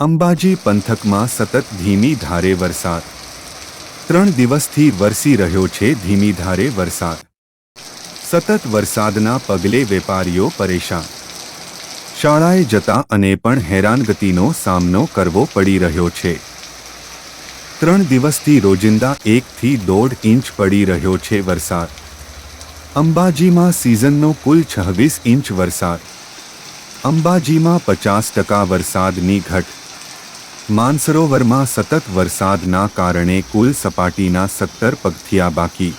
અંબાજી પંથકમાં સતત ધીમી ધારે વરસાદ. ત્રણ દિવસથી વરસી રહ્યો છે ધીમી ધારે વરસાદ. સતત વરસાદના પગલે વેપારીઓ પરેશાન. શાળાએ જતા અને પણ હેરાનગતિનો સામનો કરવો પડી રહ્યો છે. ત્રણ દિવસથી રોજિંદા એકથી દોઢ ઇંચ પડી રહ્યો છે વરસાદ. અંબાજીમાં સિઝનનો કુલ છવ્વીસ ઇંચ વરસાદ. અંબાજીમાં પચાસ ટકા વરસાદની ઘટ. માનસરોવરમાં સતત વરસાદના કારણે કુલ સપાટીના સત્તર પગથિયા બાકી.